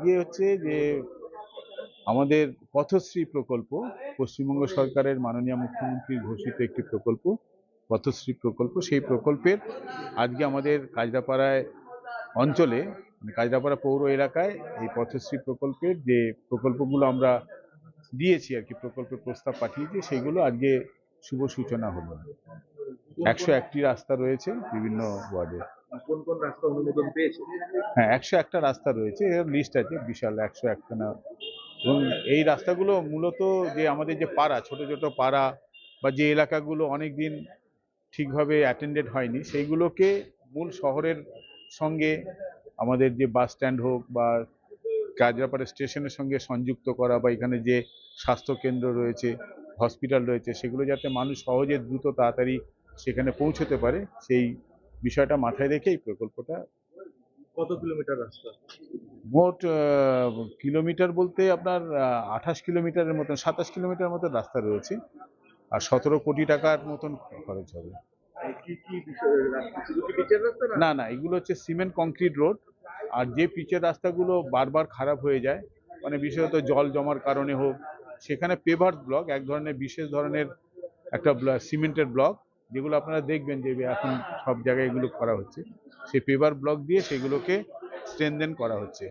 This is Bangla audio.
আজকে হচ্ছে যে আমাদের পথশ্রী প্রকল্প, পশ্চিমবঙ্গ সরকারের মাননীয় মুখ্যমন্ত্রী ঘোষিত একটি প্রকল্প, পথশ্রী প্রকল্প, সেই প্রকল্পের আজকে আমাদের কাজরাপাড়ায় অঞ্চলে মানে কাজরাপাড়া পৌর এলাকায় এই পথশ্রী প্রকল্পের যে প্রকল্পগুলো আমরা দিয়েছি আর কি, প্রকল্পের প্রস্তাব পাঠিয়েছি, সেগুলো আজকে শুভ সূচনা হলো। একশো একটি রাস্তা রয়েছে বিভিন্ন ওয়ার্ডে। কোন কোন রাস্তা অনুমোদন পেয়েছে? হ্যাঁ একশো একটা রাস্তা রয়েছে, এর লিস্ট আছে বিশাল একশো একটা না এবং এই রাস্তাগুলো মূলত যে আমাদের যে পাড়া, ছোট ছোট পাড়া বা যে এলাকাগুলো অনেক দিন ঠিকভাবে অ্যাটেন্ডেড হয়নি, সেইগুলোকে মূল শহরের সঙ্গে আমাদের যে বাস স্ট্যান্ড হোক বা কাজরাপাড়া স্টেশনের সঙ্গে সংযুক্ত করা বা এখানে যে স্বাস্থ্য কেন্দ্র রয়েছে হসপিটাল রয়েছে, সেগুলো যাতে মানুষ সহজে দ্রুত তাড়াতাড়ি সেখানে পৌঁছতে পারে, সেই বিষয়টা মাথায় রেখে এই প্রকল্পটা কত কিলোমিটার রাস্তা? মোট কিলোমিটার বলতে আপনার আঠাশ কিলোমিটারের মতন সাতাশ কিলোমিটার মতন রাস্তা রয়েছে। আর সতেরো কোটি টাকার মতন খরচ হবে। না? না এগুলো হচ্ছে সিমেন্ট কংক্রিট রোড। আর যে পিচের রাস্তাগুলো বারবার খারাপ হয়ে যায় মানে বিশেষত জল জমার কারণে হোক সেখানে পেভার ব্লক এক ধরনের বিশেষ ধরনের একটা সিমেন্টের ব্লক। যেগুলো আপনারা দেখবেন যে এখন সব জায়গায় এগুলো করা হচ্ছে। সেই পেপার ব্লক দিয়ে সেগুলোকে স্ট্রেনদেন করা হচ্ছে।